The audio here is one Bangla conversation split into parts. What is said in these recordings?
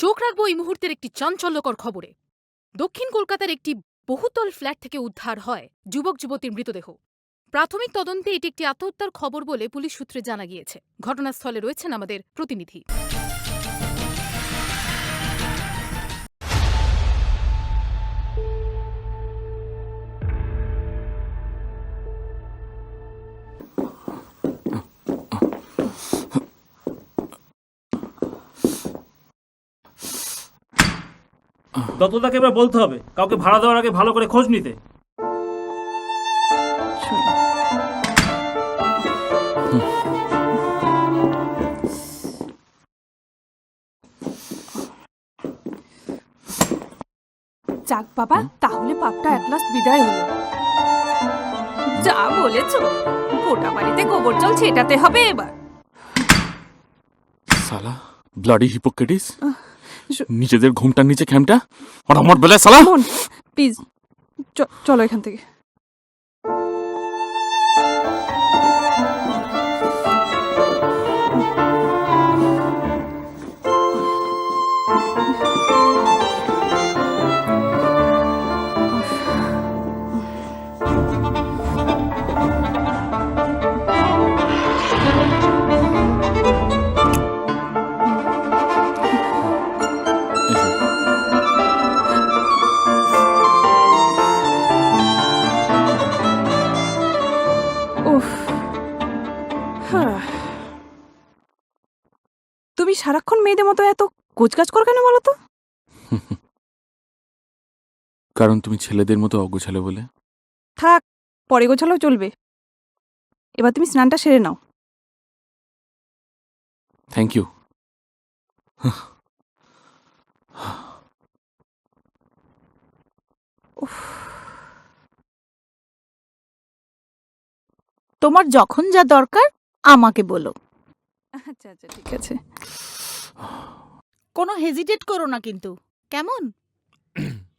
চোখ রাখব এই মুহূর্তের একটি চাঞ্চল্যকর খবরে। দক্ষিণ কলকাতার একটি বহুতল ফ্ল্যাট থেকে উদ্ধার হয় যুবক যুবতীর মৃতদেহ। প্রাথমিক তদন্তে এটি একটি আত্মহত্যার খবর বলে পুলিশ সূত্রে জানা গিয়েছে। ঘটনাস্থলে রয়েছেন আমাদের প্রতিনিধি। দত্তদাকে এবার বলতে হবে কাউকে ভাড়া দেওয়ার আগে ভালো করে খোঁজ নিতে। যাক বাবা তাহলে পাপটা অ্যাট লাস্ট বিদায় হলো। যা বলেছ গোটা বাড়িতে গোবর জল ছেটাতে হবে এবার। সালা ব্লাডি হিপোক্রেটিস নিজেদের ঘুমটার নিচে খ্যামটা আর আমার বেলায় সালা। প্লিজ চলো এখান থেকে। সারাক্ষণ মেয়েদের মতো এত কোচকাজ করো কেন বলো তো? কারণ তুমি ছেলেদের মতো অগোছালো বলে? থাক পরে গোছালেও চলবে। এবার তুমি স্নানটা সেরে নাও। থ্যাংক ইউ তোমার যখন যা দরকার আমাকে বলো। আচ্ছা আচ্ছা ঠিক আছে। কোনো হেজিটেট করো না কিন্তু। কেমন?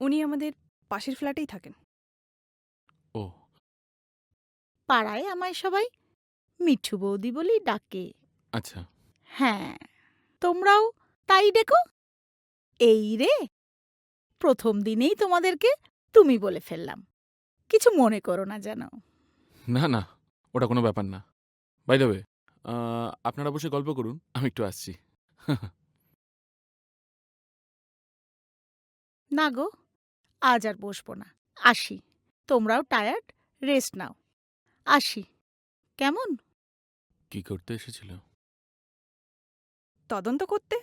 উনি আমাদের পাশের ফ্ল্যাটেই থাকেন। ও। পাড়ায় আমায় সবাই মিঠু বৌদি বলেই ডাকে। আচ্ছা। হ্যাঁ তোমরাও তাই ডেকো? এই রে প্রথম দিনেই তোমাদেরকে তুমি বলে ফেললাম। কিছু মনে করো না যেন। না না ওটা কোনো ব্যাপার না। বাই দ্য ওয়ে আপনারা বসে গল্প করুন আমি একটু আসছি। না গো আজ আর বসবো না। আসি তোমরাও টায়ার্ড রেস্ট নাও। আসি কেমন? কি করতে এসেছিল? তদন্ত করতে।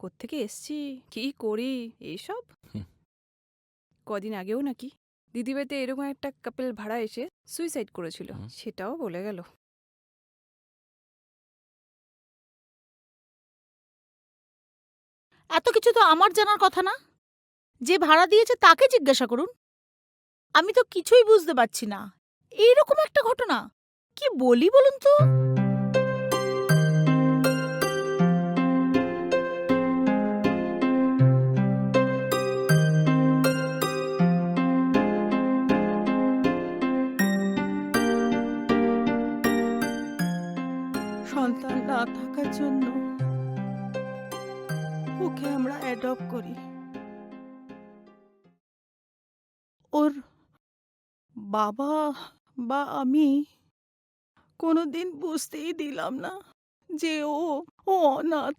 কোত্থেকে এসছি কি করি এইসব? হুম। কদিন আগেও নাকি দিদিবাড়িতে এরকম একটা কাপেল ভাড়া এসে সুইসাইড করেছিল হুম। সেটাও বলে গেল। এত কিছু তো আমার জানার কথা না। যে ভাড়া দিয়েছে তাকে জিজ্ঞাসা করুন। আমি তো কিছুই বুঝতে পারছি না। এইরকম একটা ঘটনা। কি বলি বলুন তো? সন্তান না থাকার জন্য ওকে আমরা অ্যাডপ্ট করি। ওর বাবা বা আমি কোনোদিন বুঝতেই দিলাম না যে ও ও অনাথ।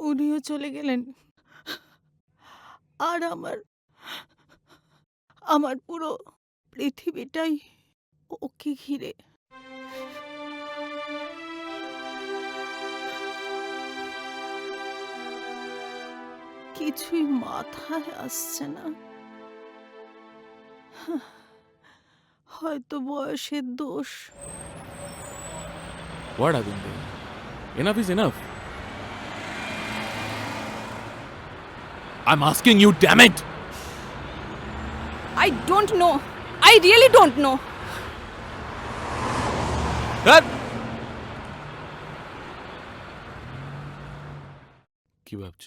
উনিও চলে গেলেন। আর আমার আমার পুরো পৃথিবীটাই ওকে ঘিরে। কিছুই মাথায় আসছে না। হয়তো বয়সের দোষ। What happen enough is enough I am asking you damn it I don't know I really don't know কি ভাবছ?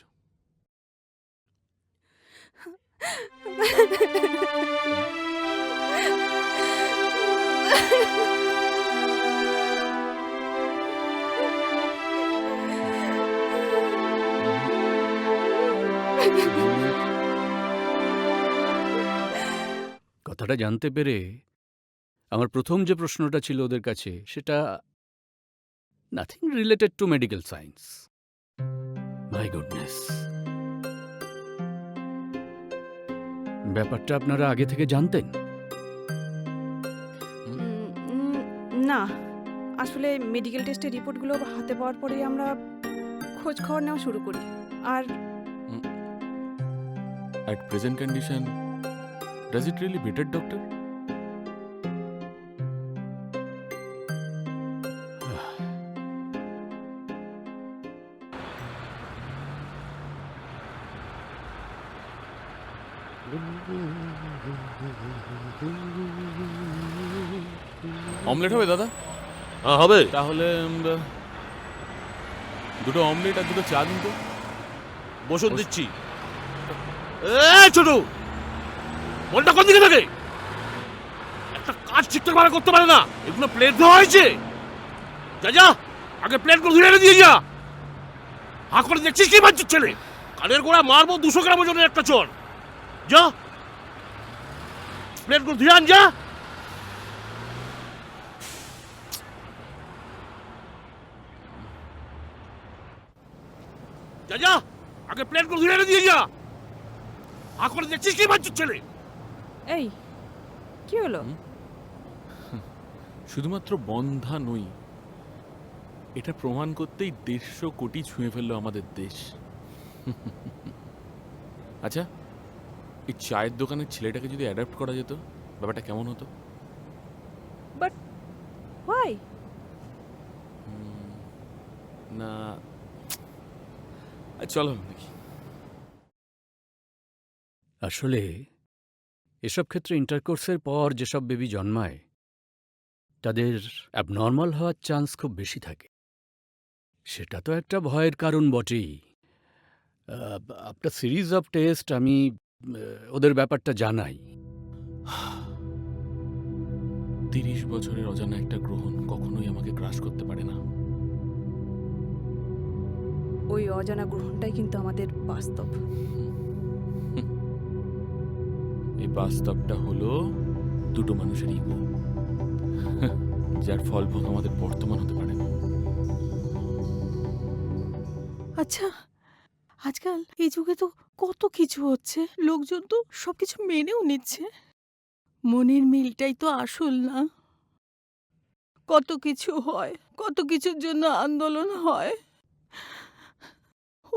কথাটা জানতে পেরে আমার প্রথম যে প্রশ্নটা ছিল ওদের কাছে, সেটা nothing related to medical science my goodness ব্যাপারটা আপনারা আগে থেকে জানতেন? উম, না। আসলে মেডিকেল টেস্টের রিপোর্টগুলো হাতে পাওয়ার পরেই আমরা খোঁজ খবর নেওয়া শুরু করি। আর at present condition does it really better doctor omelette হবে দাদা? হ্যাঁ হবে। তাহলে উম, দুটো অমলেট আর দুটো চা দিন তো। বসুন দিচ্ছি। এ ছোট! মনটা কোন দিকে থাকে? একটা কাজ ঠিকঠাক ভাবে করতে পারে না। এগুলো প্লেট দেওয়া হয়েছে। যা যা আগে প্লেটগুলো ধুয়ে এনে দিয়ে যা। হা করে দেখছিস কি বাচ্চার ছেলে? কানের গোড়া মারবো দুশো গ্রাম ওজনের একটা চর। যা। প্লেটগুলো ধুয়ে আন যা। যা যা। আগে প্লেটগুলো ধুয়ে এনে দিয়ে যা। হা দেখছিস কি বাচ্চার ছেলে? এই কি হলো? শুধুমাত্র বন্ধা নই এটা প্রমাণ করতেই দেড়শো কোটি ছুঁয়ে ফেলল আমাদের দেশ। আচ্ছা এই চায়ের দোকানের ছেলেটাকে যদি অ্যাডাপ্ট করা যেত ব্যাপারটা কেমন হতো? বাট হোয়াই না। আহ, চলো নাকি আসলে এসব ক্ষেত্রে ইন্টারকোর্সের পর যেসব বেবি জন্মায় তাদের অ্যাবনর্মাল হওয়ার চান্স খুব বেশি থাকে। সেটা তো একটা ভয়ের কারণ বটেই। আপনার সিরিজ অফ টেস্ট আমি ওদের ব্যাপারটা জানাই। তিরিশ বছরের অজানা একটা গ্রহণ কখনোই আমাকে গ্রাস করতে পারে না। ওই অজানা গ্রহণটাই কিন্তু আমাদের বাস্তব। এই বাস্তবটা হলো দুটো মানুষের ইগো যার ফল ভোগ আমাদের বর্তমান হতে পারে না। আচ্ছা আজকাল এই যুগে তো কত কিছু হচ্ছে, লোকজন তো সবকিছু মেনেও নিচ্ছে মনের মিলটাই তো আসল না কত কিছু হয়, কত কিছুর জন্য আন্দোলন হয়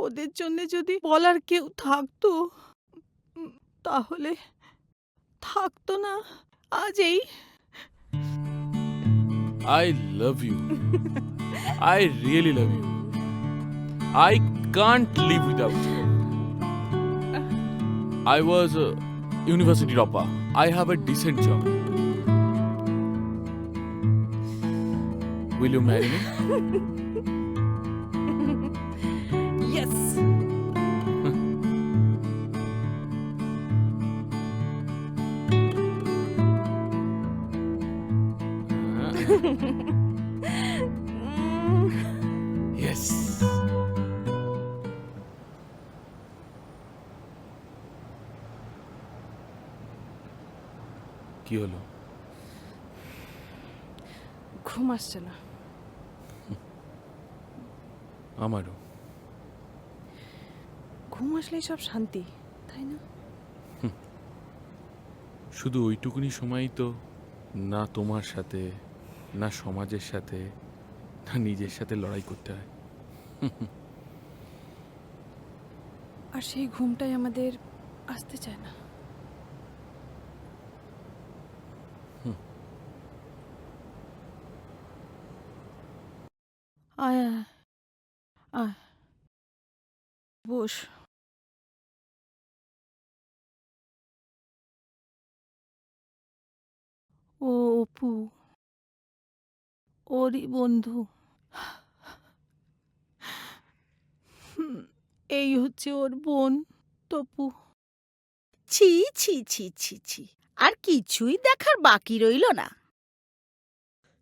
ওদের জন্য যদি বলার কেউ থাকতো তাহলে থাকতো না আজ এই I love you. I really love you. I can't live without you. I was a university dropper. I have a decent job. Will you marry me? কি হলো? ঘুম আসছে না। আমারও। ঘুম আসলেই সব শান্তি তাই না? শুধু ওইটুকুনি সময়ই তো না তোমার সাথে না সমাজের সাথে না নিজের সাথে লড়াই করতে হয়। আর সেই ঘুমটাই আমাদের আসতে চায় না। বস। ও অপু, ওরই বন্ধু। এই হচ্ছে ওর বোন, তপু। ছি ছি ছি ছি ছি। আর কিছুই দেখার বাকি রইল না।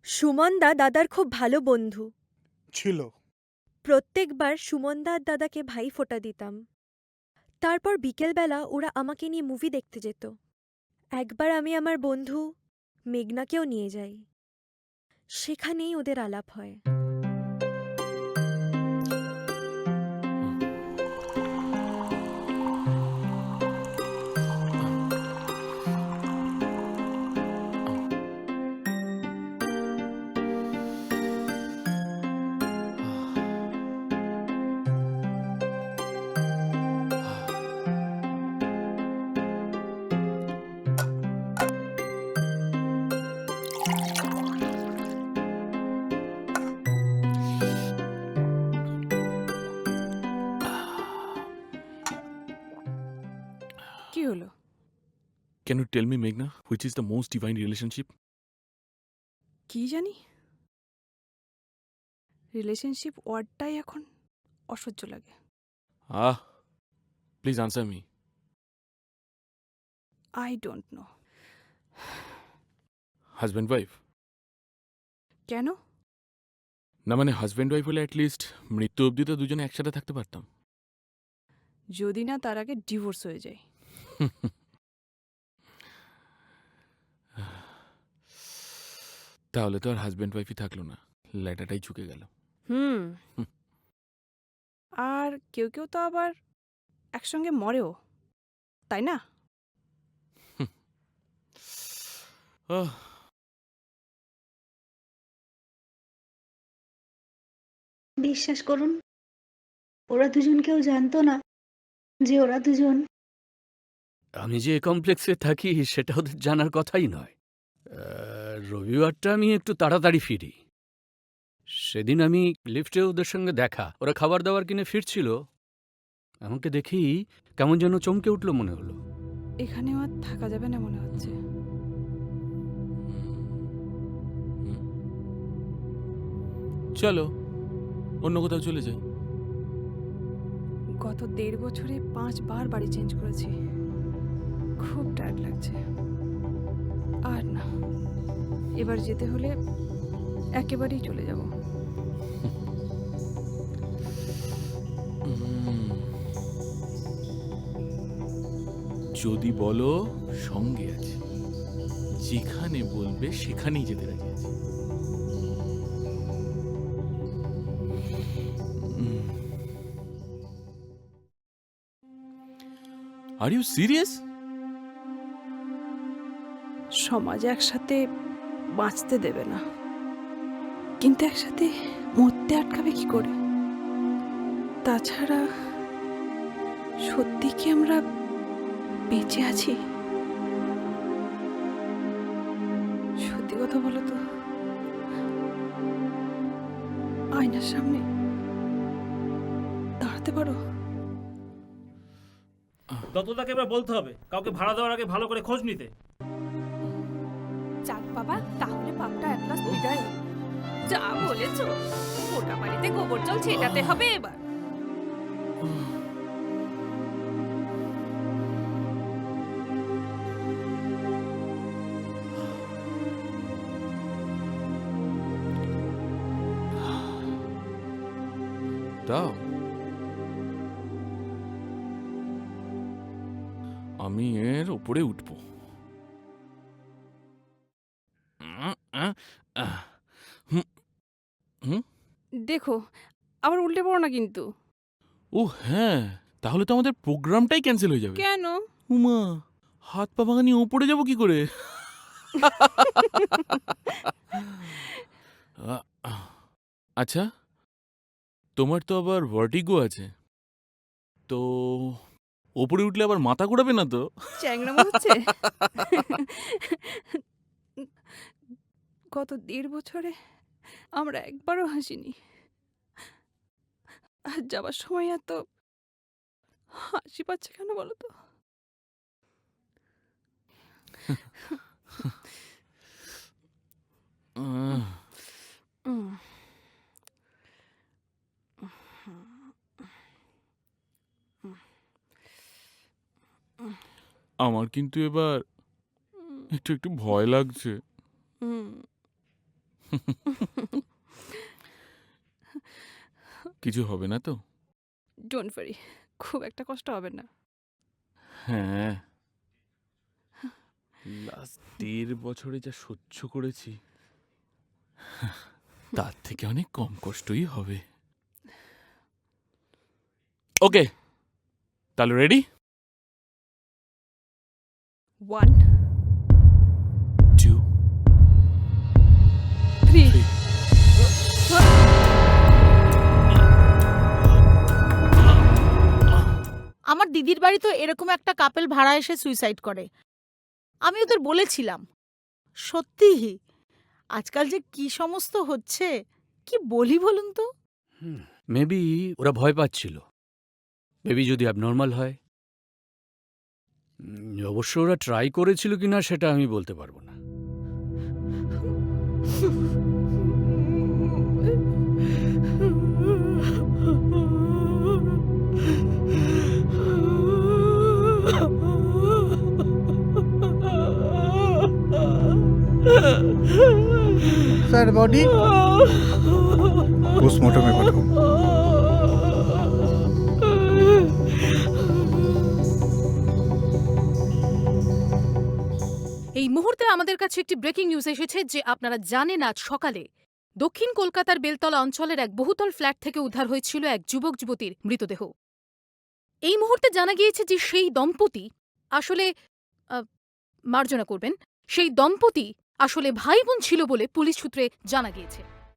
সুমনদা দাদার খুব ভালো বন্ধু। ছিল। প্রত্যেকবার সুমনদার দাদাকে ভাই ফোঁটা দিতাম। তারপর বিকেলবেলা ওরা আমাকে নিয়ে মুভি দেখতে যেত। একবার আমি আমার বন্ধু মেঘনাকেও নিয়ে যাই। সেখানেই ওদের আলাপ হয়। ক্যান ইউ টেল মি মেঘনা which is the most divine relationship কি জানি? রিলেশনশিপ ওয়ার্ডটাই এখন অসহ্য লাগে। আহ please answer me I don't know husband wife কেন? না মানে হাজব্যান্ড ওয়াইফ হলে অ্যাটলিস্ট মৃত্যু অবধি তো দুজনে একসাথে থাকতে পারতাম। যদি না তার আগে ডিভোর্স হয়ে যায়। তাহলে তো আর হাজব্যান্ড ওয়াইফই থাকল না। ল্যাটাটাই ঝুঁকে গেল। হুম। হুম। আর কেউ কেউ তো আবার একসঙ্গে মরেও তাই না? আহ, বিশ্বাস করুন ওরা দুজন কেউ জানতো না যে ওরা দুজন। আমি যে কমপ্লেক্সে থাকি সেটা ওদের জানার কথাই নয়। আহ, রবিবারটা আমি একটু তাড়াতাড়ি ফিরি। সেদিন আমি লিফটে ওদের সঙ্গে দেখা। ওরা খাবার দাবার কিনে ফিরছিল। আমাকে দেখি কেমন যেন চমকে উঠল মনে হলো। এখানে আর থাকা যাবে না মনে হচ্ছে। চলো অন্য কোথাও চলে যাই। গত দেড় বছরে পাঁচবার বাড়ি চেঞ্জ করেছি। খুব টায়ার্ড লাগছে। আর না। এবার যেতে হলে একেবারেই চলে যাব। যদি বলো সঙ্গে আছে। যেখানে বলবে সেখানেই যেতে রাজি আছে। আর ইউ সিরিয়াস সমাজ একসাথে বাঁচতে দেবে না। কিন্তু একসাথে মরতে আটকাবে কি করে? তাছাড়া সত্যি কি আমরা বেঁচে আছি? সত্যি কথা বলো তো। আয়নার সামনে দাঁড়াতে পারো? দত্তদাকে এবার বলতে হবে। কাউকে ভাড়া দেওয়ার আগে ভালো করে খোঁজ নিতে। বাবা, তাহলে পাপটা এক লাস্ট বিদায়। যা বলেছ গোটা বাড়িতে গোবর জল ছেটাতে হবে এবার। দাও। আমি এর উপরে উঠব। দেখো আবার উল্টে পড়ো না কিন্তু। ও হ্যাঁ তাহলে তো আমাদের প্রোগ্রামটাই ক্যান্সেল হয়ে যাবে। কেন? উমা হাত পা ভাঙা নিয়ে ওপরে যাব কি করে? আচ্ছা তোমার তো আবার ভার্টিগো আছে। তো ওপরে উঠলে আবার মাথা ঘোরাবে না তো? চ্যাংড়া হচ্ছে? গত দেড় বছরে আমরা একবারও হাসিনি। আর যাবার সময় এত হাসি পাচ্ছে কেন বলো তো? আমার কিন্তু এবার একটু একটু ভয় লাগছে হুম কিছু হবে না তো? ডোন্ট ওয়ারি খুব একটা কষ্ট হবে না। হ্যাঁ। লাস্ট দেড় বছরে যা সহ্য করেছি তার থেকে অনেক কম কষ্টই হবে। ওকে তাহলে রেডি ওয়ান আমার দিদির বাড়ি তো এরকম একটা কাপেল ভাড়া এসে সুইসাইড করে। আমি ওদের বলেছিলাম সত্যি আজকাল যে কি সমস্ত হচ্ছে, কি বলি বলুন তো? মেবি ওরা ভয় পাচ্ছিল। মেবি যদি অ্যাবনর্মাল হয়। অবশ্য ওরা ট্রাই করেছিল কিনা সেটা আমি বলতে পারব না। স্যার বডি পোস্টমর্টমে পাঠাও এই মুহূর্তে আমাদের কাছে একটি ব্রেকিং নিউজ এসেছে যে আপনারা জানেন আজ সকালে দক্ষিণ কলকাতার বেলতলা অঞ্চলের এক বহুতল ফ্ল্যাট থেকে উদ্ধার হয়েছিল এক যুবক যুবতীর মৃতদেহ। এই মুহূর্তে জানা গিয়েছে যে সেই দম্পতি আসলে মার্জনা করবেন সেই দম্পতি আসলে ভাই বোন ছিল বলে পুলিশ সূত্রে জানা গিয়েছে।